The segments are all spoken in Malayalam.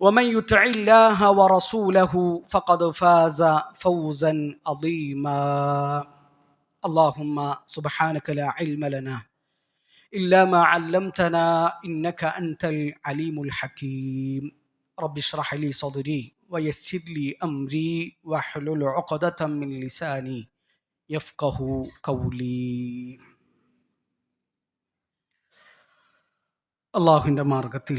ومن يطع الله ورسوله فقد فاز فوزا عظيما اللهم سبحانك لا علم لنا الا ما علمتنا انك انت العليم الحكيم رب اشرح لي صدري ويسر لي امري واحلل عقدة من لساني يفقه قولي അള്ളാഹുവിൻ്റെ മാർഗത്തിൽ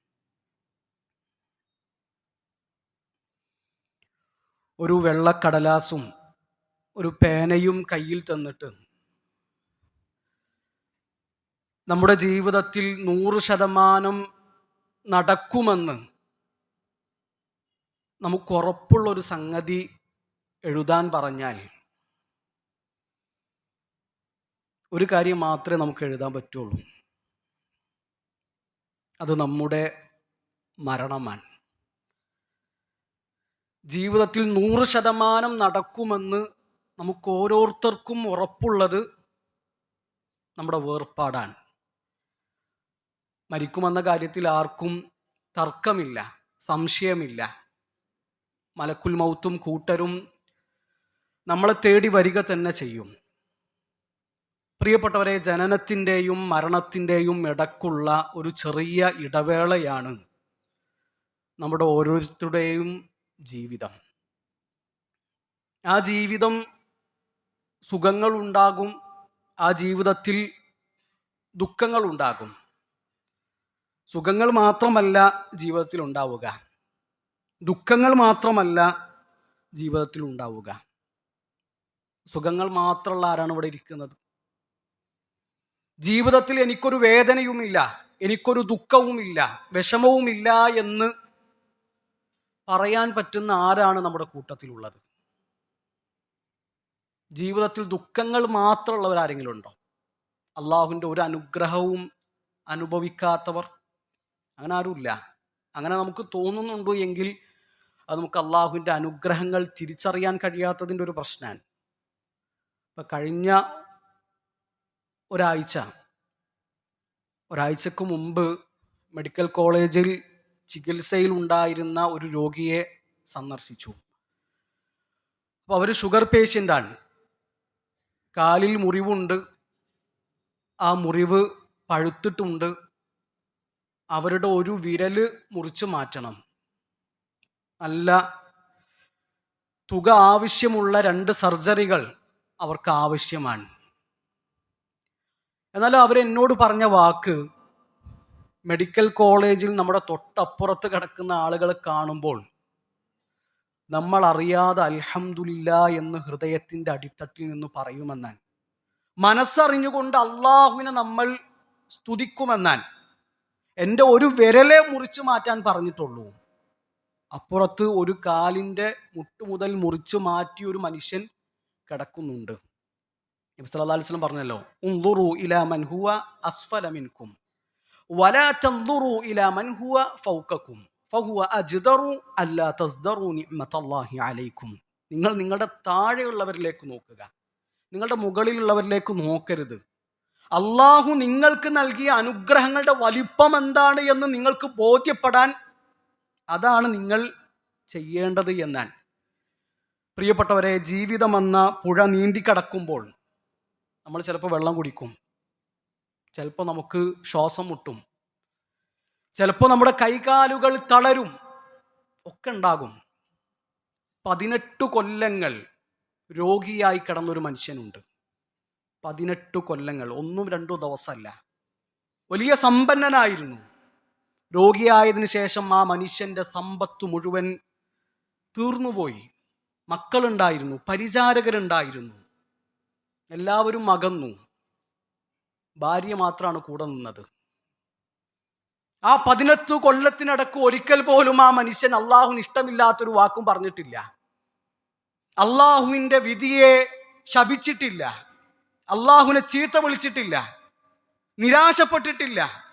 ഒരു വെള്ളക്കടലാസും ഒരു പേനയും കയ്യിൽ തന്നിട്ട് നമ്മുടെ ജീവിതത്തിൽ നൂറ് ശതമാനം നടക്കുമെന്ന് നമുക്ക് ഉറപ്പുള്ളൊരു സംഗതി എഴുതാൻ പറഞ്ഞാൽ ഒരു കാര്യം മാത്രമേ നമുക്ക് എഴുതാൻ പറ്റുള്ളൂ. അത് നമ്മുടെ മരണമാണ്. ജീവിതത്തിൽ നൂറ് ശതമാനം നടക്കുമെന്ന് നമുക്ക് ഓരോരുത്തർക്കും ഉറപ്പുള്ളത് നമ്മുടെ വേർപാടാണ്. മരിക്കുമെന്ന കാര്യത്തിൽ ആർക്കും തർക്കമില്ല സംശയമില്ല. മലക്കുൽ മൗത്തും കൂട്ടരും നമ്മളെ തേടി വരിക തന്നെ ചെയ്യും. പ്രിയപ്പെട്ടവരെ ജനനത്തിന്റെയും മരണത്തിന്റെയും ഇടക്കുള്ള ഒരു ചെറിയ ഇടവേളയാണ് നമ്മുടെ ഓരോരുത്തരുടെയും ജീവിതം. ആ ജീവിതം സുഖങ്ങൾ ഉണ്ടാകും ആ ജീവിതത്തിൽ ദുഃഖങ്ങൾ ഉണ്ടാകും സുഖങ്ങൾ മാത്രമല്ല ജീവിതത്തിൽ ഉണ്ടാവുക ദുഃഖങ്ങൾ മാത്രമല്ല ജീവിതത്തിൽ ഉണ്ടാവുക സുഖങ്ങൾ മാത്രമുള്ള ആരാണ് ഇവിടെ ഇരിക്കുന്നത്? ജീവിതത്തിൽ എനിക്കൊരു വേദനയുമില്ല എനിക്കൊരു ദുഃഖവുമില്ല വിഷമവുമില്ല എന്ന് പറയാൻ പറ്റുന്ന ആരാണ് നമ്മുടെ കൂട്ടത്തിലുള്ളത്? ജീവിതത്തിൽ ദുഃഖങ്ങൾ മാത്രമുള്ളവർ ആരെങ്കിലും ഉണ്ടോ? അള്ളാഹുവിന്റെ ഒരു അനുഗ്രഹവും അനുഭവിക്കാത്തവർ? അങ്ങനെ ആരുമില്ല. അങ്ങനെ നമുക്ക് തോന്നുന്നുണ്ടോ എങ്കിൽ അത് നമുക്ക് അള്ളാഹുവിന്റെ അനുഗ്രഹങ്ങൾ തിരിച്ചറിയാൻ കഴിയാത്തതിന്റെ ഒരു പ്രശ്നമാണ്. ഇപ്പം കഴിഞ്ഞ ഒരാഴ്ച ഒരാഴ്ചക്ക് മുമ്പ് മെഡിക്കൽ കോളേജിൽ ചികിത്സയിൽ ഉണ്ടായിരുന്ന ഒരു രോഗിയെ സന്ദർശിച്ചു. അപ്പോൾ അവർ ഷുഗർ പേഷ്യന്റാണ് കാലിൽ മുറിവുണ്ട്. ആ മുറിവ് പഴുത്തിട്ടുണ്ട്. അവരുടെ ഒരു വിരൽ മുറിച്ചു മാറ്റണം. നല്ല തുക ആവശ്യമുള്ള രണ്ട് സർജറികൾ അവർക്ക് ആവശ്യമാണ്. എന്നാൽ അവരെന്നോട് പറഞ്ഞ വാക്ക് മെഡിക്കൽ കോളേജിൽ നമ്മുടെ തൊട്ടപ്പുറത്ത് കിടക്കുന്ന ആളുകളെ കാണുമ്പോൾ നമ്മൾ അറിയാതെ അൽഹമുല്ല എന്ന് ഹൃദയത്തിന്റെ അടിത്തട്ടിൽ നിന്ന് പറയുമെന്നാൻ മനസ്സറിഞ്ഞുകൊണ്ട് അള്ളാഹുവിനെ നമ്മൾ സ്തുതിക്കുമെന്നാൻ എന്റെ ഒരു വിരലെ മുറിച്ച് മാറ്റാൻ പറഞ്ഞിട്ടുള്ളൂ. അപ്പുറത്ത് ഒരു കാലിന്റെ മുട്ട് മുതൽ മുറിച്ച് മാറ്റി ഒരു മനുഷ്യൻ കിടക്കുന്നുണ്ട്. നബി അലൈഹി വസല്ലം പറഞ്ഞല്ലോ ഉൻദുറു ഇലാ മൻഹുവ അസ്ഫല മിൻകും. വലാ തൻദുറു ഇലാ മൻ ഹുവ فهو ഫഹുവ അജ്ദറു അല്ലാ തസ്ദറു നിഅമതല്ലാഹി അലൈക്കും. നിങ്ങൾ നിങ്ങളുടെ താഴെയുള്ളവരിലേക്ക് നോക്കുക. നിങ്ങളുടെ മുകളിലുള്ളവരിലേക്ക് നോക്കരുത്. അള്ളാഹു നിങ്ങൾക്ക് നൽകിയ അനുഗ്രഹങ്ങളുടെ വലിപ്പം എന്താണ് എന്ന് നിങ്ങൾക്ക് ബോധ്യപ്പെടാൻ അതാണ് നിങ്ങൾ ചെയ്യേണ്ടത് എന്നാൽ. പ്രിയപ്പെട്ടവരെ ജീവിതമെന്ന പുഴ നീന്തി കടക്കുമ്പോൾ നമ്മൾ ചിലപ്പോൾ വെള്ളം കുടിക്കും. ചിലപ്പോൾ നമുക്ക് ശ്വാസം മുട്ടും. ചിലപ്പോൾ നമ്മുടെ കൈകാലുകൾ തളരും. ഒക്കെ ഉണ്ടാകും. പതിനെട്ട് കൊല്ലങ്ങൾ രോഗിയായി കിടന്നൊരു മനുഷ്യനുണ്ട്. പതിനെട്ട് കൊല്ലങ്ങൾ ഒന്നും രണ്ടോ ദിവസമല്ല. വലിയ സമ്പന്നനായിരുന്നു. രോഗിയായതിനു ശേഷം ആ മനുഷ്യന്റെ സമ്പത്ത് മുഴുവൻ തീർന്നുപോയി. മക്കളുണ്ടായിരുന്നു പരിചാരകരുണ്ടായിരുന്നു. എല്ലാവരും അകന്നു. ഭാര്യ മാത്രമാണ് കൂടെ നിന്നത്. ആ പതിനെത്തു കൊല്ലത്തിനടക്ക് ഒരിക്കൽ പോലും ആ മനുഷ്യൻ അള്ളാഹുവിന് ഇഷ്ടമില്ലാത്തൊരു വാക്കും പറഞ്ഞിട്ടില്ല. അള്ളാഹുവിന്റെ വിധിയെ ശപിച്ചിട്ടില്ല. അള്ളാഹുവിനെ ചീത്ത വിളിച്ചിട്ടില്ല. നിരാശപ്പെട്ടിട്ടില്ല.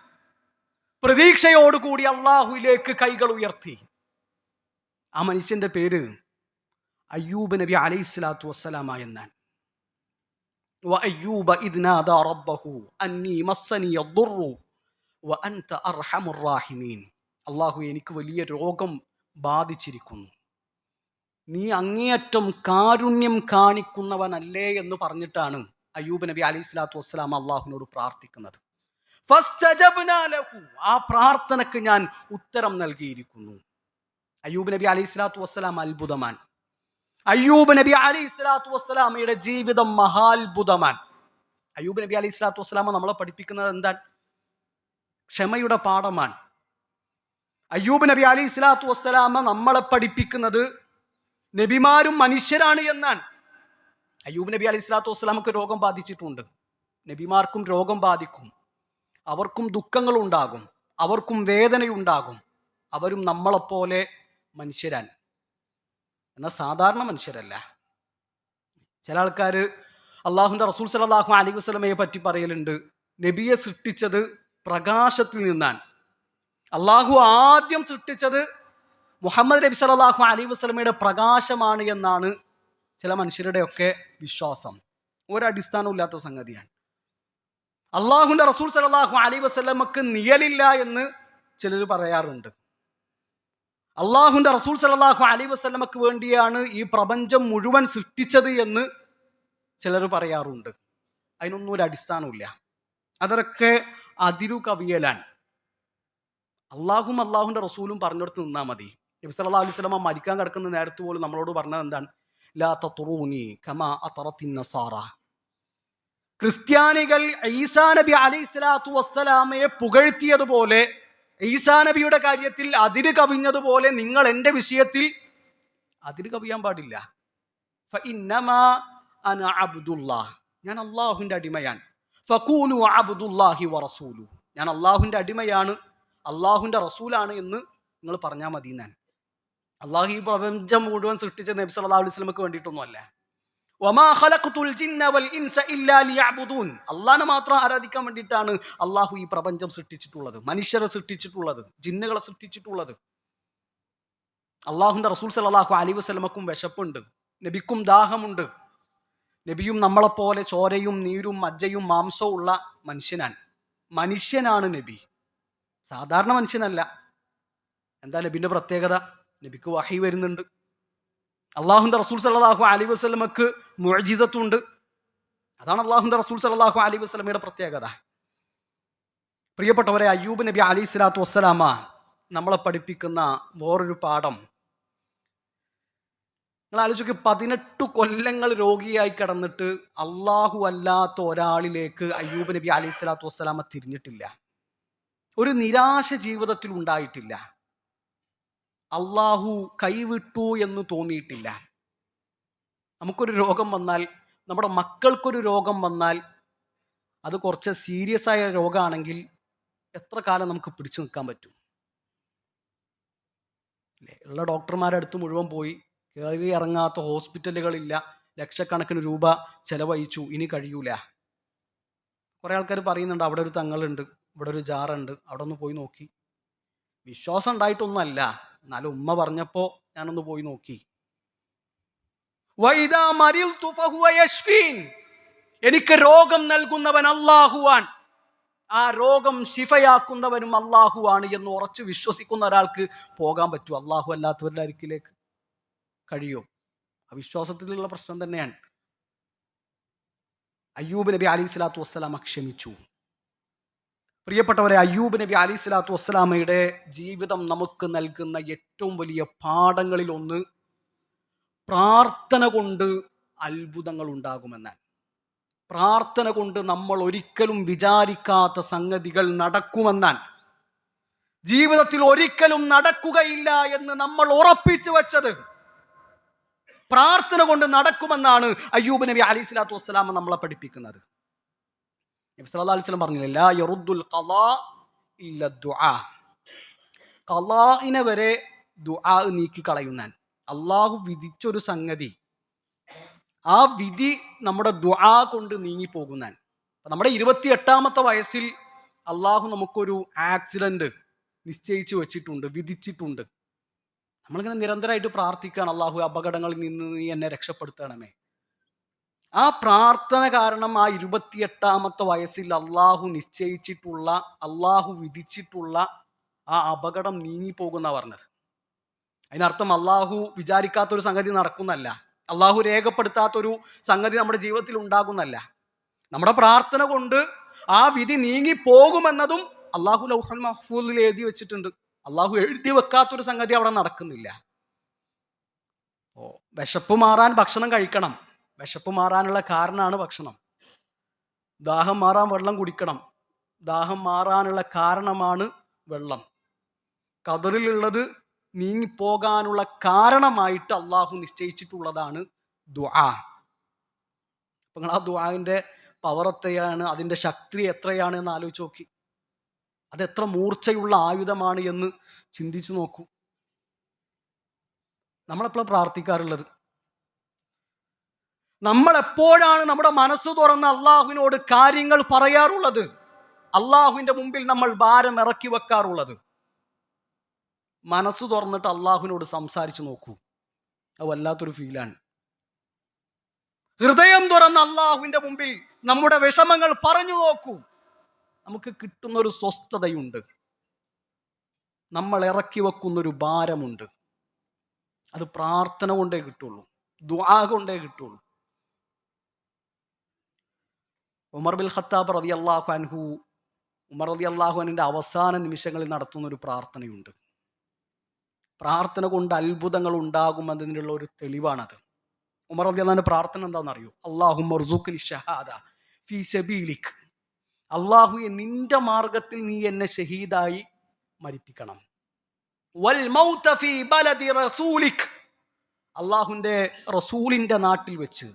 പ്രതീക്ഷയോടുകൂടി അള്ളാഹുവിലേക്ക് കൈകൾ ഉയർത്തി. ആ മനുഷ്യന്റെ പേര് അയ്യൂബ് നബി അലൈഹി സ്വലാത്തു വസ്സലാമ എന്നാണ്. وأيوب إذ نادى ربه أني مسني الضر وأنت أرحم الراحمين അള്ളാഹു എനിക്ക് വലിയ രോഗം ബാധിച്ചിരിക്കുന്നു നീ അങ്ങേയറ്റം കാരുണ്യം കാണിക്കുന്നവനല്ലേ എന്ന് പറഞ്ഞിട്ടാണ് അയ്യൂബ് നബി അലൈഹി സ്വലാത്തു വസ്സലാം അള്ളാഹുവിനോട് പ്രാർത്ഥിക്കുന്നത് ഫസ്തജബ്നാ ലഹു. ആ പ്രാർത്ഥനക്ക് ഞാൻ ഉത്തരം നൽകിയിരിക്കുന്നു അയ്യൂബ് നബി അലൈഹി സ്വലാത്തു വസ്സലാം അത്ഭുതമാൻ അയ്യൂബ് നബി അലി ഇസ്ലാത്തു വസ്സലാമയുടെ ജീവിതം മഹാത്ഭുതമാൻ അയ്യൂബ് നബി അലി ഇസ്ലാത്തു വസ്സലാമ നമ്മളെ പഠിപ്പിക്കുന്നത് എന്താണ്? ക്ഷമയുടെ പാഠമാണ്. അയ്യൂബ് നബി അലി ഇസ്ലാത്തു വസ്സലാമ നമ്മളെ പഠിപ്പിക്കുന്നത് നബിമാരും മനുഷ്യരാണ് എന്നാണ്. അയ്യൂബ് നബി അലി ഇസ്ലാത്തു വസ്സലാമക്ക് രോഗം ബാധിച്ചിട്ടുണ്ട്. നബിമാർക്കും രോഗം ബാധിക്കും. അവർക്കും ദുഃഖങ്ങൾ ഉണ്ടാകും അവർക്കും വേദനയുണ്ടാകും. അവരും നമ്മളെപ്പോലെ മനുഷ്യരാൻ എന്നാൽ സാധാരണ മനുഷ്യരല്ല. ചില ആൾക്കാർ അള്ളാഹുന്റെ റസൂൽ സലാഹു അലി വസ്ലമയെ പറ്റി പറയലുണ്ട് നബിയെ സൃഷ്ടിച്ചത് പ്രകാശത്തിൽ നിന്നാണ്. അള്ളാഹു ആദ്യം സൃഷ്ടിച്ചത് മുഹമ്മദ് നബി സലാഹു അലി വസ്ലമയുടെ പ്രകാശമാണ് എന്നാണ് ചില മനുഷ്യരുടെയൊക്കെ വിശ്വാസം. ഒരടിസ്ഥാനവും ഇല്ലാത്ത സംഗതിയാണ്. അള്ളാഹുന്റെ റസൂൽ സലാഹു അലി വസ്ലമക്ക് നിയലില്ല എന്ന് ചിലർ പറയാറുണ്ട്. അള്ളാഹുന്റെ റസൂൽ സലാഹു അലൈ വസ്ലമക്ക് വേണ്ടിയാണ് ഈ പ്രപഞ്ചം മുഴുവൻ സൃഷ്ടിച്ചത് എന്ന് ചിലർ പറയാറുണ്ട്. അതിനൊന്നും ഒരു അടിസ്ഥാനമില്ല അതൊക്കെ അതിരു കവിയലാണ്. അള്ളാഹും അള്ളാഹുന്റെ റസൂലും പറഞ്ഞെടുത്ത് നിന്നാൽ മതി. നബി സല്ലല്ലാഹു അലൈഹി വസല്ലമ മരിക്കാൻ കിടക്കുന്ന നേരത്ത് പോലും നമ്മളോട് പറഞ്ഞത് എന്താണ്? ലാ തത്തുറൂനി കമാ അത്തറത്തിൻ നസാറ. ക്രിസ്ത്യാനികൾ ഈസാ നബി അലൈഹി സ്വലാത്തു വസ്സലാമയെ പുകഴ്ത്തിയതുപോലെ ഈസാ നബിയുടെ കാര്യത്തിൽ അതിര് കവിഞ്ഞതുപോലെ നിങ്ങൾ എന്റെ വിഷയത്തിൽ അതിര് കവിയാൻ പാടില്ല. അന ഞാൻ അള്ളാഹുവിന്റെ അടിമയാണ്. ഫക്കൂലു അബ്ദുല്ലാഹി വറസൂലു ഞാൻ അള്ളാഹുവിന്റെ അടിമയാണ്. അള്ളാഹുവിന്റെ റസൂലാണ് എന്ന് നിങ്ങൾ പറഞ്ഞാൽ മതി ഞാൻ അള്ളാഹു ഈ പ്രപഞ്ചം മുഴുവൻ സൃഷ്ടിച്ച നബി സല്ലല്ലാഹു അലൈഹി വസല്ലമക്ക് വേണ്ടിയിട്ടൊന്നുമല്ല. അള്ളാഹനെ മാത്രം ആരാധിക്കാൻ വേണ്ടിയിട്ടാണ് അള്ളാഹു ഈ പ്രപഞ്ചം സൃഷ്ടിച്ചിട്ടുള്ളത്. മനുഷ്യരെ സൃഷ്ടിച്ചിട്ടുള്ളത് ജിന്നുകളെ സൃഷ്ടിച്ചിട്ടുള്ളത്. അള്ളാഹുന്റെ റസൂൽ സല്ലല്ലാഹു അലി വസ്ലമക്കും വിശപ്പുണ്ട് നബിക്കും ദാഹമുണ്ട്. നബിയും നമ്മളെപ്പോലെ ചോരയും നീരും മജ്ജയും മാംസവും ഉള്ള മനുഷ്യനാണ്. മനുഷ്യനാണ് നബി. സാധാരണ മനുഷ്യനല്ല. എന്താ നബിന്റെ പ്രത്യേകത? നബിക്ക് വഹി വരുന്നുണ്ട്. അള്ളാഹുന്റെ റസൂൽ സല്ലാഹു അലി വസ്ലമക്ക് മുഴജിസത്തുണ്ട് അതാണ് അള്ളാഹുന്റെ റസൂൽ സല്ലാഹു അലി വസ്ലമയുടെ പ്രത്യേകത. പ്രിയപ്പെട്ടവരെ അയ്യൂബ് നബി അലി സ്വലാത്തു വസ്സലാമ നമ്മളെ പഠിപ്പിക്കുന്ന വേറൊരു പാഠം. നിങ്ങൾ ആലോചിക്ക് പതിനെട്ട് കൊല്ലങ്ങൾ രോഗിയായി കിടന്നിട്ട് അള്ളാഹു അല്ലാത്ത ഒരാളിലേക്ക് അയ്യൂബ് നബി അലൈഹി സ്വലാത്തു വസ്സലാമ തിരിഞ്ഞിട്ടില്ല. ഒരു നിരാശ ജീവിതത്തിൽ ഉണ്ടായിട്ടില്ല. അള്ളാഹു കൈവിട്ടു എന്ന് തോന്നിയിട്ടില്ല. നമുക്കൊരു രോഗം വന്നാൽ നമ്മുടെ മക്കൾക്കൊരു രോഗം വന്നാൽ അത് കുറച്ച് സീരിയസ് ആയ രോഗമാണെങ്കിൽ എത്ര കാലം നമുക്ക് പിടിച്ചു നിൽക്കാൻ പറ്റും? ഉള്ള ഡോക്ടർമാരുടെ അടുത്ത് മുഴുവൻ പോയി കയറി ഇറങ്ങാത്ത ഹോസ്പിറ്റലുകളില്ല ലക്ഷക്കണക്കിന് രൂപ ചെലവഴിച്ചു. ഇനി കഴിയൂല. കുറേ ആൾക്കാർ പറയുന്നുണ്ട് അവിടെ ഒരു തങ്ങളുണ്ട് ഇവിടെ ഒരു ജാറുണ്ട് അവിടെ ഒന്ന് പോയി നോക്കി. വിശ്വാസം ഉണ്ടായിട്ടൊന്നുമല്ല. എന്നാലും ഉമ്മ പറഞ്ഞപ്പോൾ ഞാനൊന്ന് പോയി നോക്കി. എനിക്ക് രോഗം നൽകുന്നവൻ അള്ളാഹുവാൻ ആ രോഗം ശിഫയാക്കുന്നവനും അള്ളാഹുവാണ് എന്ന് ഉറച്ചു വിശ്വസിക്കുന്ന ഒരാൾക്ക് പോകാൻ പറ്റൂ. അള്ളാഹു അല്ലാത്തവരുടെ അരിക്കിലേക്ക് കഴിയോ. അവിശ്വാസത്തിലുള്ള പ്രശ്നം തന്നെയാണ്. അയ്യൂബ് നബി അലി സ്വലാത്തു വസ്സലാം ക്ഷമിച്ചു. പ്രിയപ്പെട്ടവരെ അയ്യൂബ് നബി അലി സ്വലാത്തു വസ്സലാമയുടെ ജീവിതം നമുക്ക് നൽകുന്ന ഏറ്റവും വലിയ പാഠങ്ങളിൽ ഒന്ന് പ്രാർത്ഥന കൊണ്ട് അത്ഭുതങ്ങൾ ഉണ്ടാകുമെന്നാണ്. പ്രാർത്ഥന കൊണ്ട് നമ്മൾ ഒരിക്കലും വിചാരിക്കാത്ത സംഗതികൾ നടക്കുമെന്നാണ്. ജീവിതത്തിൽ ഒരിക്കലും നടക്കുകയില്ല എന്ന് നമ്മൾ ഉറപ്പിച്ചു വെച്ചത്. പ്രാർത്ഥന കൊണ്ട് നടക്കുമെന്നാണ് അയ്യൂബ് നബി അലി സ്വലാത്തു വസ്സലാമ നമ്മളെ പഠിപ്പിക്കുന്നത്. നബി സല്ലാ അലൈഹി വസല്ലം പറഞ്ഞില്ല ലാ യറുദ്ദുൽ ഖളാ ഇല്ല ദുആ. ഖളാഇനെ വരെ ദുആ നീക്കി കളയുന്നാൻ അള്ളാഹു വിധിച്ചൊരു സംഗതി ആ വിധി നമ്മുടെ ദുആ കൊണ്ട് നീങ്ങിപ്പോകുന്നാൻ അപ്പൊ നമ്മുടെ ഇരുപത്തി എട്ടാമത്തെ വയസ്സിൽ അള്ളാഹു നമുക്കൊരു ആക്സിഡന്റ് നിശ്ചയിച്ചു വെച്ചിട്ടുണ്ട് വിധിച്ചിട്ടുണ്ട്. നമ്മളിങ്ങനെ നിരന്തരമായിട്ട് പ്രാർത്ഥിക്കുകയാണ് അള്ളാഹു അപകടങ്ങളിൽ നിന്ന് നീ എന്നെ രക്ഷപ്പെടുത്തണമേ. ആ പ്രാർത്ഥന കാരണം ആ ഇരുപത്തിയെട്ടാമത്തെ വയസ്സിൽ അള്ളാഹു നിശ്ചയിച്ചിട്ടുള്ള അള്ളാഹു വിധിച്ചിട്ടുള്ള ആ അപകടം നീങ്ങിപ്പോകുന്ന പറഞ്ഞത്. അതിനർത്ഥം അള്ളാഹു വിചാരിക്കാത്തൊരു സംഗതി നടക്കുന്നല്ല. അള്ളാഹു രേഖപ്പെടുത്താത്തൊരു സംഗതി നമ്മുടെ ജീവിതത്തിൽ ഉണ്ടാകുന്നല്ല. നമ്മുടെ പ്രാർത്ഥന കൊണ്ട് ആ വിധി നീങ്ങി പോകുമെന്നതും അള്ളാഹു ലൗഹൽ മഹ്ഫൂലിൽ എഴുതി വെച്ചിട്ടുണ്ട്. അള്ളാഹു എഴുതി വെക്കാത്തൊരു സംഗതി അവിടെ നടക്കുന്നില്ല. ഓ വിശപ്പ് മാറാൻ ഭക്ഷണം കഴിക്കണം. വിശപ്പ് മാറാനുള്ള കാരണമാണ് ഭക്ഷണം. ദാഹം മാറാൻ വെള്ളം കുടിക്കണം. ദാഹം മാറാനുള്ള കാരണമാണ് വെള്ളം. കതറിലുള്ളത് നീങ്ങിപ്പോകാനുള്ള കാരണമായിട്ട് അള്ളാഹു നിശ്ചയിച്ചിട്ടുള്ളതാണ് ദുആ. അപ്പം നിങ്ങൾ ആ ദുആവിന്റെ പവർ എത്രയാണ്? അതിന്റെ ശക്തി എത്രയാണ് എന്ന് ആലോചിച്ച് നോക്കി. അത് എത്ര മൂർച്ചയുള്ള ആയുധമാണ് എന്ന് ചിന്തിച്ചു നോക്കൂ. നമ്മളെപ്പോഴും പ്രാർത്ഥിക്കാറുള്ളത്? നമ്മൾ എപ്പോഴാണ് നമ്മുടെ മനസ്സ് തുറന്ന് അള്ളാഹുവിനോട് കാര്യങ്ങൾ പറയാറുള്ളത്? അള്ളാഹുവിന്റെ മുമ്പിൽ നമ്മൾ ഭാരം ഇറക്കി വെക്കാറുള്ളത്? മനസ്സ് തുറന്നിട്ട് അള്ളാഹുവിനോട് സംസാരിച്ചു നോക്കൂ. അത് വല്ലാത്തൊരു ഫീലാണ്. ഹൃദയം തുറന്ന് അള്ളാഹുവിന്റെ മുമ്പിൽ നമ്മുടെ വിഷമങ്ങൾ പറഞ്ഞു നോക്കൂ. നമുക്ക് കിട്ടുന്നൊരു സ്വസ്ഥതയുണ്ട്. നമ്മൾ ഇറക്കി വെക്കുന്നൊരു ഭാരമുണ്ട്. അത് പ്രാർത്ഥന കൊണ്ടേ കിട്ടുള്ളൂ. ദ്വാ കൊണ്ടേ കിട്ടുള്ളൂ. ഉമർ ബിൽ ഖത്താബ് റതി അള്ളാഹു അൻഹു ഉമർ റതി അള്ളാഹുഅനിന്റെ അവസാന നിമിഷങ്ങളിൽ നടത്തുന്ന ഒരു പ്രാർത്ഥനയുണ്ട്. പ്രാർത്ഥന കൊണ്ട് അത്ഭുതങ്ങൾ ഉണ്ടാകുമെന്നതിനുള്ള ഒരു തെളിവാണത്. ഉമർ റതി അള്ളാഹിന്റെ പ്രാർത്ഥന എന്താണെന്നറിയോ? അള്ളാഹു മർസുഖിൽ ഷഹാദ ഫി സബീലിക്. അള്ളാഹുയെ നിന്റെ മാർഗത്തിൽ നീ എന്നെ ഷഹീദായി മരിപ്പിക്കണം. വൽ മൗത ഫീ ബലദി റസൂലിക്. അള്ളാഹുവിന്റെ റസൂലിന്റെ നാട്ടിൽ വെച്ച്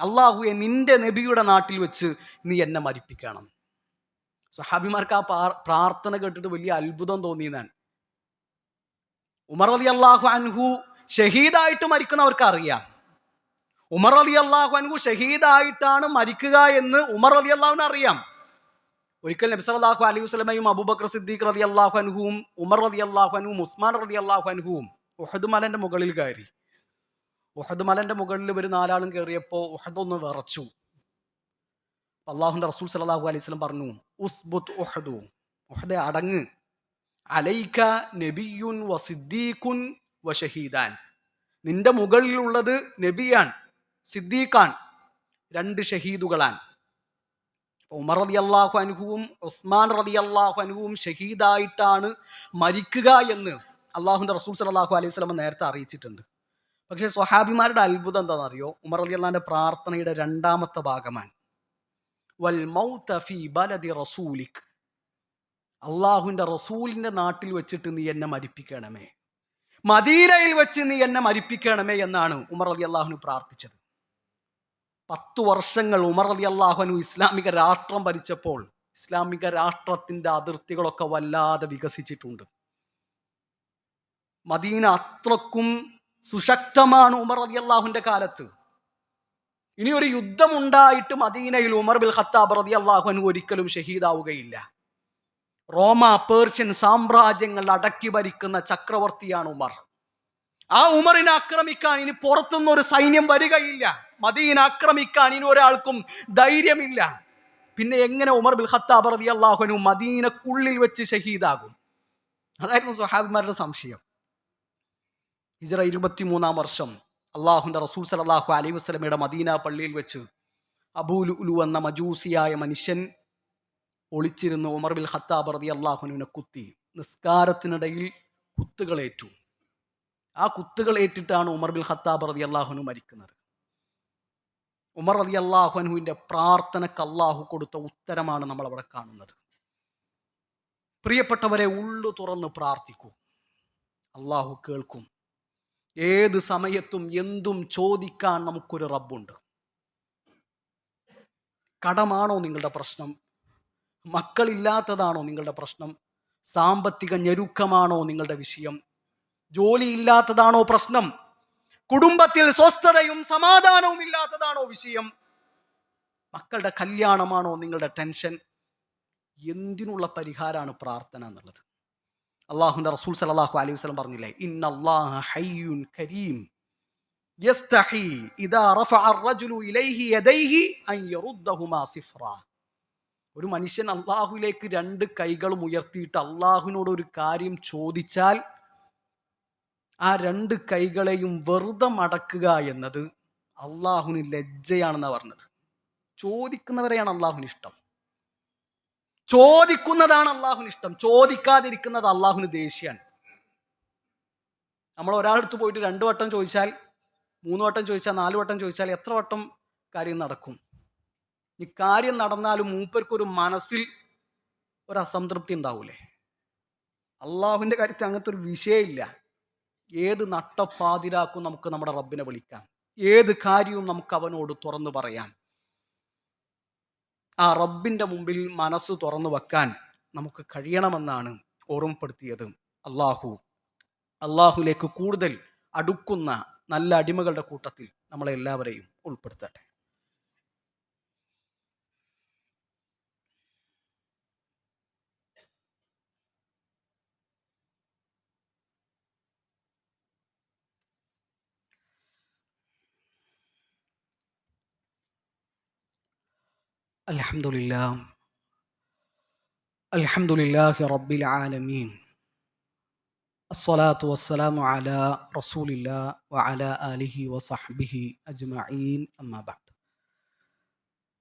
അള്ളാഹുയെ നിന്റെ നബിയുടെ നാട്ടിൽ വെച്ച് നീ എന്നെ മരിപ്പിക്കണം. സഹാബിമാർക്ക് ആ പ്രാർത്ഥന കേട്ടിട്ട് വലിയ അത്ഭുതം തോന്നിയതാണ് ഉമർ അലി അള്ളാഹു അൻഹു ഷഹീദായിട്ട് മരിക്കുന്നവർക്ക് അറിയാം. ഉമർ അലി അള്ളാഹു അൻഹു ഷഹീദായിട്ടാണ് മരിക്കുക എന്ന് ഉമർ അലി അള്ളാഹുവിന് അറിയാം. ഒരിക്കൽ നബി സല്ലല്ലാഹു അലൈഹി വസ്ലമയും അബൂബക്കർ സിദ്ദീഖ് റതി അള്ളാഹു അൻഹുവും ഉമർ റതി അള്ളാഹു അൻഹുവും ഉസ്മാൻ റതി അള്ളാഹു അൻഹുവും മലന്റെ മുകളിൽ കയറി. ഉഹദ് മലന്റെ മുകളിൽ ഒരു നാലാളും കയറിയപ്പോൾ ഉഹദ് ഒന്ന് വിറച്ചു. അള്ളാഹുന്റെ റസൂൽ സലാഹു അലൈഹി വസല്ലം പറഞ്ഞു ഉസ്ബുത് ഉഹദു ഉഹദെ അടങ്ങ്. അലൈക നബിയുൻ വ സിദ്ദീഖുൻ വ ഷഹീദാൻ. നിന്റെ മുകളിലുള്ളത് നബിയാൻ സിദ്ദീഖാൻ രണ്ട് ഷഹീദുകളാൻ ഉമർ റതി അള്ളാഹു അനുഹുവും ഉസ്മാൻ റതി അള്ളാഹു അനുഹുവും ഷഹീദായിട്ടാണ് മരിക്കുക എന്ന് അള്ളാഹുന്റെ റസൂൽ സലാഹു അലൈഹി വസല്ലം നേരത്തെ അറിയിച്ചിട്ടുണ്ട്. പക്ഷേ സ്വഹാബിമാരുടെ അത്ഭുതം എന്താണെന്നറിയോ? ഉമർ അലി അള്ളാന്റെ പ്രാർത്ഥനയുടെ രണ്ടാമത്തെ ഭാഗമാണ്. വൽ മൗത ഫീ ബലദി റസൂലിക്. അള്ളാഹുവിന്റെ റസൂലിന്റെ നാട്ടിൽ വെച്ചിട്ട് നീ എന്നെ മരിപ്പിക്കണമേ. മദീനയിൽ വെച്ച് നീ എന്നെ മരിപ്പിക്കണമേ എന്നാണ് ഉമർ അലി അള്ളാഹുനു പ്രാർത്ഥിച്ചത്. പത്തു വർഷങ്ങൾ ഉമർ അലി അള്ളാഹുനു ഇസ്ലാമിക രാഷ്ട്രം ഭരിച്ചപ്പോൾ ഇസ്ലാമിക രാഷ്ട്രത്തിന്റെ അതിർത്തികളൊക്കെ വല്ലാതെ വികസിച്ചിട്ടുണ്ട്. മദീന അത്രക്കും സുശക്തമാണ് ഉമർ റതി അള്ളാഹുന്റെ കാലത്ത്. ഇനി ഒരു യുദ്ധമുണ്ടായിട്ട് മദീനയിൽ ഉമർ ബിൽ ഖത്താബ് റതി അള്ളാഹു ഒരിക്കലും ഷഹീദാവുകയില്ല. റോമ പേർഷ്യൻ സാമ്രാജ്യങ്ങൾ അടക്കി ഭരിക്കുന്ന ചക്രവർത്തിയാണ് ഉമർ. ആ ഉമറിനെ ആക്രമിക്കാൻ ഇനി പുറത്തുനിന്ന് ഒരു സൈന്യം വരികയില്ല. മദീന ആക്രമിക്കാൻ ഇനി ഒരാൾക്കും ധൈര്യമില്ല. പിന്നെ എങ്ങനെ ഉമർ ബിൽ ഖത്താബ് റതി അള്ളാഹുനു മദീനക്കുള്ളിൽ വെച്ച് ഷഹീദാകും? അതായിരുന്നു സുഹാബിമാരുടെ സംശയം. ഹിജറ ഇരുപത്തിമൂന്നാം വർഷം അള്ളാഹുന്റെ റസൂൽ സലാഹു അലൈ വസ്ലമയുടെ മദീന പള്ളിയിൽ വെച്ച് അബൂലു ഉലു എന്ന മജൂസിയായ മനുഷ്യൻ ഒളിച്ചിരുന്ന ഉമർ ബിൽ ഖത്താബ് റതി അള്ളാഹുനുവിനെ കുത്തി. നിസ്കാരത്തിനിടയിൽ കുത്തുകളേറ്റു. ആ കുത്തുകളേറ്റിട്ടാണ് ഉമർ ബിൽ ഖത്താബ് റതി അള്ളാഹുനു മരിക്കുന്നത്. ഉമർ റതി അള്ളാഹുനുവിന്റെ പ്രാർത്ഥനക്ക് അള്ളാഹു കൊടുത്ത ഉത്തരമാണ് നമ്മൾ അവിടെ കാണുന്നത്. പ്രിയപ്പെട്ടവരെ ഉള്ളു തുറന്ന് പ്രാർത്ഥിക്കൂ. അള്ളാഹു കേൾക്കും. ഏത് സമയത്തും എന്തും ചോദിക്കാൻ നമുക്കൊരു റബ്ബുണ്ട്. കടമാണോ നിങ്ങളുടെ പ്രശ്നം? മക്കളില്ലാത്തതാണോ നിങ്ങളുടെ പ്രശ്നം? സാമ്പത്തിക ഞെരുക്കമാണോ നിങ്ങളുടെ വിഷയം? ജോലിയില്ലാത്തതാണോ പ്രശ്നം? കുടുംബത്തിൽ സ്വസ്ഥതയും സമാധാനവും ഇല്ലാത്തതാണോ വിഷയം? മക്കളുടെ കല്യാണമാണോ നിങ്ങളുടെ ടെൻഷൻ? എന്തിനുള്ള പരിഹാരമാണ് പ്രാർത്ഥന എന്നുള്ളത്? അള്ളാഹുന്റെ റസൂൽ സലാഹു അലൈഹി വസ്ലം പറഞ്ഞില്ലേ ഇന്നല്ലാഹുൻ കരീം ഒരു മനുഷ്യൻ അള്ളാഹുലേക്ക് രണ്ട് കൈകളും ഉയർത്തിയിട്ട് അള്ളാഹുവിനോട് ഒരു കാര്യം ചോദിച്ചാൽ ആ രണ്ട് കൈകളെയും വെറുതെ മടക്കുക എന്നത് അള്ളാഹുവിന് ലജ്ജയാണെന്നാണ് പറഞ്ഞത്. ചോദിക്കുന്നവരെയാണ് അള്ളാഹുവിന് ഇഷ്ടം. ചോദിക്കുന്നതാണ് അള്ളാഹുവിന് ഇഷ്ടം. ചോദിക്കാതിരിക്കുന്നത് അള്ളാഹുവിന് ദേഷ്യമാണ്. നമ്മൾ ഒരാളടുത്ത് പോയിട്ട് രണ്ട് വട്ടം ചോദിച്ചാൽ മൂന്ന് വട്ടം ചോദിച്ചാൽ നാല് വട്ടം ചോദിച്ചാൽ എത്ര വട്ടം കാര്യം നടക്കും? ഈ കാര്യം നടന്നാലും മൂപ്പർക്കൊരു മനസ്സിൽ ഒരു അസംതൃപ്തി ഉണ്ടാവൂലേ? അള്ളാഹുവിന്റെ കാര്യത്തിൽ അങ്ങനത്തെ ഒരു വിഷയമില്ല. ഏത് നട്ടപ്പാതിരാക്കും നമുക്ക് നമ്മുടെ റബ്ബിനെ വിളിക്കാം. ഏത് കാര്യവും നമുക്ക് അവനോട് തുറന്നു പറയാം. ആ റബ്ബിന്റെ മുമ്പിൽ മനസ്സ് തുറന്നു വെക്കാൻ നമുക്ക് കഴിയണമെന്നാണ് ഓർമ്മപ്പെടുത്തിയത്. അള്ളാഹു അള്ളാഹുലേക്ക് കൂടുതൽ അടുക്കുന്ന നല്ല അടിമകളുടെ കൂട്ടത്തിൽ നമ്മളെ എല്ലാവരെയും ഉൾപ്പെടുത്തട്ടെ. الحمد لله الحمد لله رب العالمين الصلاة والسلام على رسول الله وعلى آله وصحبه أجمعين أما بعد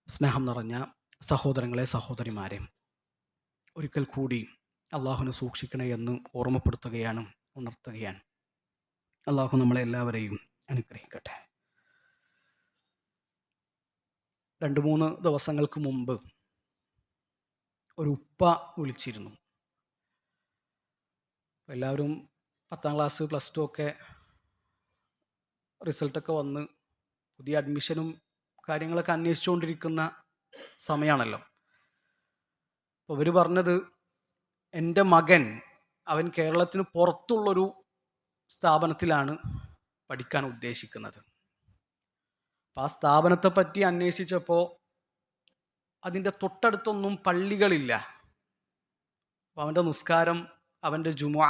സ്നേഹം നിറഞ്ഞ സഹോദരങ്ങളെ സഹോദരിമാരെ ഒരിക്കൽ കൂടി അള്ളാഹുനെ സൂക്ഷിക്കണേ എന്ന് ഓർമ്മപ്പെടുത്തുകയാണ് ഉണർത്തുകയാണ് അള്ളാഹു നമ്മളെ എല്ലാവരെയും അനുഗ്രഹിക്കട്ടെ രണ്ട് മൂന്ന് ദിവസങ്ങൾക്ക് മുമ്പ് ഒരു ഉപ്പ വിളിച്ചിരുന്നു. എല്ലാവരും പത്താം ക്ലാസ് പ്ലസ് ടു ഒക്കെ റിസൾട്ടൊക്കെ വന്ന് പുതിയ അഡ്മിഷനും കാര്യങ്ങളൊക്കെ അന്വേഷിച്ചുകൊണ്ടിരിക്കുന്ന സമയമാണല്ലോ അപ്പോൾ ഇവർ പറഞ്ഞത് എന്റെ മകൻ അവൻ കേരളത്തിന് പുറത്തുള്ളൊരു സ്ഥാപനത്തിലാണ് പഠിക്കാൻ ഉദ്ദേശിക്കുന്നത്. അപ്പം ആ സ്ഥാപനത്തെ പറ്റി അന്വേഷിച്ചപ്പോൾ അതിന്റെ തൊട്ടടുത്തൊന്നും പള്ളികളില്ല. അപ്പം അവന്റെ നിസ്കാരം അവന്റെ ജുമുഅ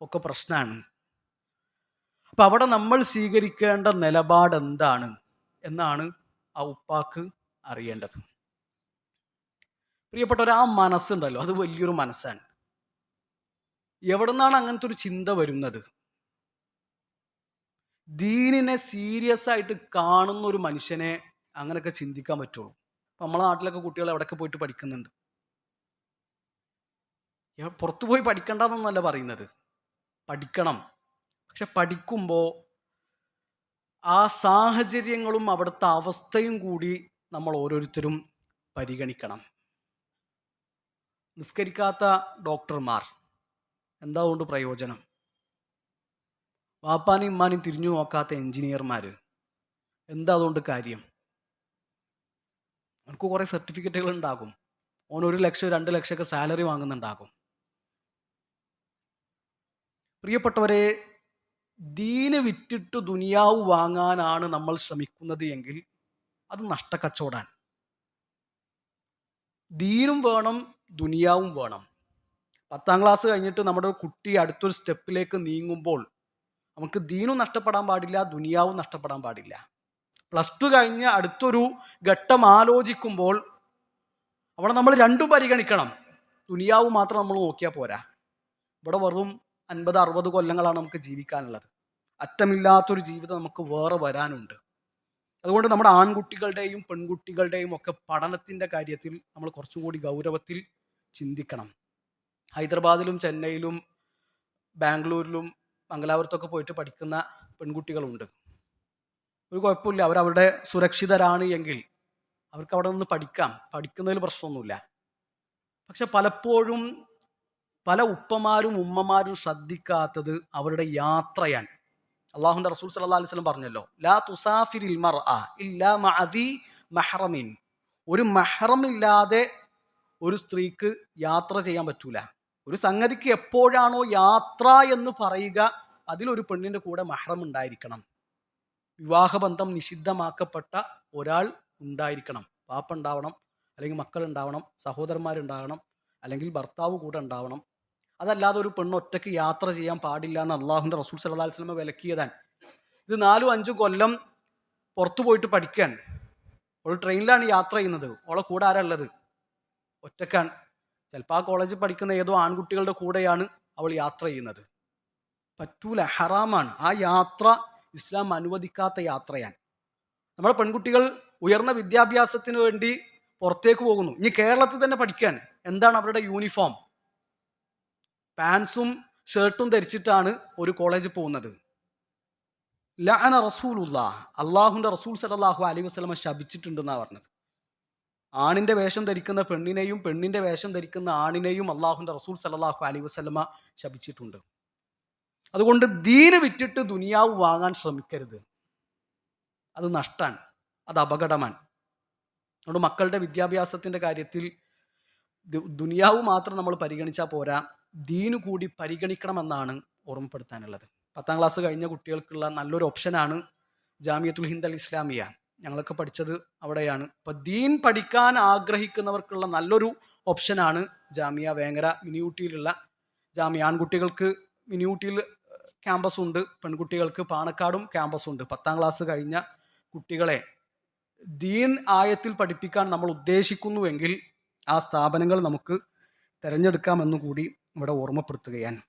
ഒക്കെ പ്രശ്നമാണ് അപ്പം അവിടെ നമ്മൾ സ്വീകരിക്കേണ്ട നിലപാട് എന്താണ് എന്നാണ് ആ ഉപ്പാക്ക് അറിയേണ്ടത്. പ്രിയപ്പെട്ടവർ ആ മനസ്സുണ്ടല്ലോ അത് വലിയൊരു മനസ്സാണ്. എവിടെ നിന്നാണ് അങ്ങനത്തെ ഒരു ചിന്ത വരുന്നത്? ദീനിനെ സീരിയസ് ആയിട്ട് കാണുന്ന ഒരു മനുഷ്യനെ അങ്ങനെയൊക്കെ ചിന്തിക്കാൻ പറ്റുള്ളൂ. നമ്മളെ നാട്ടിലൊക്കെ കുട്ടികൾ എവിടെയൊക്കെ പോയിട്ട് പഠിക്കുന്നുണ്ട്? പുറത്തു പോയി പഠിക്കണ്ടെന്നല്ല പറയുന്നത്. പഠിക്കണം. പക്ഷെ പഠിക്കുമ്പോൾ ആ സാഹചര്യങ്ങളും അവിടുത്തെ അവസ്ഥയും കൂടി നമ്മൾ ഓരോരുത്തരും പരിഗണിക്കണം. നിസ്കരിക്കാത്ത ഡോക്ടർമാർ. എന്താ കൊണ്ട് പ്രയോജനം? വാപ്പാനും ഇമ്മാനും തിരിഞ്ഞു നോക്കാത്ത എഞ്ചിനീയർമാർ എന്താ അതുകൊണ്ട് കാര്യം? അവർക്ക് കുറേ സർട്ടിഫിക്കറ്റുകൾ ഉണ്ടാകും. ഓൻ ഒരു ലക്ഷം രണ്ട് ലക്ഷമൊക്കെ സാലറി വാങ്ങുന്നുണ്ടാകും. പ്രിയപ്പെട്ടവരെ ദീന് വിറ്റിട്ട് ദുനിയാവ് വാങ്ങാനാണ് നമ്മൾ ശ്രമിക്കുന്നത് എങ്കിൽ അത് നഷ്ടക്കച്ചവടാണ്. ദീനും വേണം ദുനിയാവും വേണം. പത്താം ക്ലാസ് കഴിഞ്ഞിട്ട് നമ്മുടെ കുട്ടി അടുത്തൊരു സ്റ്റെപ്പിലേക്ക് നീങ്ങുമ്പോൾ നമുക്ക് ദീനും നഷ്ടപ്പെടാൻ പാടില്ല ദുനിയാവും നഷ്ടപ്പെടാൻ പാടില്ല. പ്ലസ് ടു കഴിഞ്ഞ് അടുത്തൊരു ഘട്ടം ആലോചിക്കുമ്പോൾ അവിടെ നമ്മൾ രണ്ടും പരിഗണിക്കണം. ദുനിയാവ് മാത്രം നമ്മൾ നോക്കിയാൽ പോരാ. ഇവിടെ വെറും അൻപത് അറുപത് കൊല്ലങ്ങളാണ് നമുക്ക് ജീവിക്കാനുള്ളത്. അറ്റമില്ലാത്തൊരു ജീവിതം നമുക്ക് വേറെ വരാനുണ്ട്. അതുകൊണ്ട് നമ്മുടെ ആൺകുട്ടികളുടെയും പെൺകുട്ടികളുടെയും ഒക്കെ പഠനത്തിന്റെ കാര്യത്തിൽ നമ്മൾ കുറച്ചും കൂടി ഗൗരവത്തിൽ ചിന്തിക്കണം. ഹൈദരാബാദിലും ചെന്നൈയിലും ബാംഗ്ലൂരിലും മംഗലാപുരത്തൊക്കെ പോയിട്ട് പഠിക്കുന്ന പെൺകുട്ടികളുണ്ട്. ഒരു കുഴപ്പമില്ല. അവരവരുടെ സുരക്ഷിതരാണ് എങ്കിൽ അവർക്ക് അവിടെ നിന്ന് പഠിക്കാം. പഠിക്കുന്നതിൽ പ്രശ്നമൊന്നുമില്ല. പക്ഷെ പലപ്പോഴും പല ഉപ്പമാരും ഉമ്മമാരും ശ്രദ്ധിക്കാത്തത് അവരുടെ യാത്രയാണ്. അള്ളാഹുന്റെ റസൂൽ സല്ലല്ലാഹു അലൈഹി വസല്ലം പറഞ്ഞല്ലോ ലാ തുസാഫിരിൽ മഹ്റമിൻ. ഒരു മെഹ്റമില്ലാതെ ഒരു സ്ത്രീക്ക് യാത്ര ചെയ്യാൻ പറ്റൂല. ഒരു സംഗതിക്ക് എപ്പോഴാണോ യാത്ര എന്ന് പറയുക അതിലൊരു പെണ്ണിന്റെ കൂടെ മഹ്റം ഉണ്ടായിരിക്കണം. വിവാഹബന്ധം നിഷിദ്ധമാക്കപ്പെട്ട ഒരാൾ ഉണ്ടായിരിക്കണം. പാപ്പ ഉണ്ടാവണം അല്ലെങ്കിൽ മക്കൾ ഉണ്ടാവണം സഹോദരന്മാരുണ്ടാകണം അല്ലെങ്കിൽ ഭർത്താവ് കൂടെ ഉണ്ടാവണം. അതല്ലാതെ ഒരു പെണ്ണ് ഒറ്റയ്ക്ക് യാത്ര ചെയ്യാൻ പാടില്ല എന്ന് അള്ളാഹുന്റെ റസൂൽ സല്ലല്ലാഹു അലൈഹി വിലക്കിയതാൻ ഇത് നാലും അഞ്ചും കൊല്ലം പുറത്തു പോയിട്ട് പഠിക്കാൻ ഒരു ട്രെയിനിലാണ് യാത്ര ചെയ്യുന്നത്. ഓളെ കൂടെ ആരാ ഉള്ളത്? ഒറ്റക്കാണ് ചിലപ്പോൾ ആ കോളേജിൽ പഠിക്കുന്ന ഏതോ ആൺകുട്ടികളുടെ കൂടെയാണ് അവൾ യാത്ര ചെയ്യുന്നത്. പറ്റൂല ഹറാമാണ്. ആ യാത്ര ഇസ്ലാം അനുവദിക്കാത്ത യാത്രയാണ്. നമ്മുടെ പെൺകുട്ടികൾ ഉയർന്ന വിദ്യാഭ്യാസത്തിന് വേണ്ടി പുറത്തേക്ക് പോകുന്നു. ഇനി കേരളത്തിൽ തന്നെ പഠിക്കാൻ എന്താണ് അവരുടെ യൂണിഫോം പാൻസും ഷർട്ടും ധരിച്ചിട്ടാണ് ഒരു കോളേജിൽ പോകുന്നത്. ലഅന റസൂലുള്ള അള്ളാഹുന്റെ റസൂൽ സലാഹു അലൈഹി വസ്ലമ ശപിച്ചിട്ടുണ്ടെന്നാണ് പറഞ്ഞത്. ആണിന്റെ വേഷം ധരിക്കുന്ന പെണ്ണിനെയും പെണ്ണിന്റെ വേഷം ധരിക്കുന്ന ആണിനെയും അള്ളാഹുന്റെ റസൂൽ സല്ലല്ലാഹു അലൈഹി വസ്ലമ ശപിച്ചിട്ടുണ്ട്. അതുകൊണ്ട് ദീന് വിറ്റിട്ട് ദുനിയാവ് വാങ്ങാൻ ശ്രമിക്കരുത്. അത് നഷ്ടാണ്. അത് അപകടമാണ്. അതുകൊണ്ട് മക്കളുടെ വിദ്യാഭ്യാസത്തിന്റെ കാര്യത്തിൽ ദുനിയാവ് മാത്രം നമ്മൾ പരിഗണിച്ചാൽ പോരാ. ദീന് കൂടി പരിഗണിക്കണമെന്നാണ് ഓർമ്മപ്പെടുത്താനുള്ളത്. പത്താം ക്ലാസ് കഴിഞ്ഞ കുട്ടികൾക്കുള്ള നല്ലൊരു ഓപ്ഷനാണ് ജാമിയത്തുൽ ഹിന്ദ് അൽ ഇസ്ലാമിയ. ഞങ്ങളൊക്കെ പഠിച്ചത് അവിടെയാണ്. ഇപ്പൊ ദീൻ പഠിക്കാൻ ആഗ്രഹിക്കുന്നവർക്കുള്ള നല്ലൊരു ഓപ്ഷനാണ് ജാമിയ വേങ്ങര മിനിയൂട്ടിയിലുള്ള ജാമിയ. ആൺകുട്ടികൾക്ക് മിനിയൂട്ടിയിൽ ക്യാമ്പസ് ഉണ്ട്. പെൺകുട്ടികൾക്ക് പാണക്കാടും ക്യാമ്പസ് ഉണ്ട്. പത്താം ക്ലാസ് കഴിഞ്ഞ കുട്ടികളെ ദീൻ ആയത്തിൽ പഠിപ്പിക്കാൻ നമ്മൾ ഉദ്ദേശിക്കുന്നുവെങ്കിൽ ആ സ്ഥാപനങ്ങൾ നമുക്ക് തിരഞ്ഞെടുക്കാമെന്നുകൂടി ഇവിടെ ഓർമ്മപ്പെടുത്തുകയാണ്.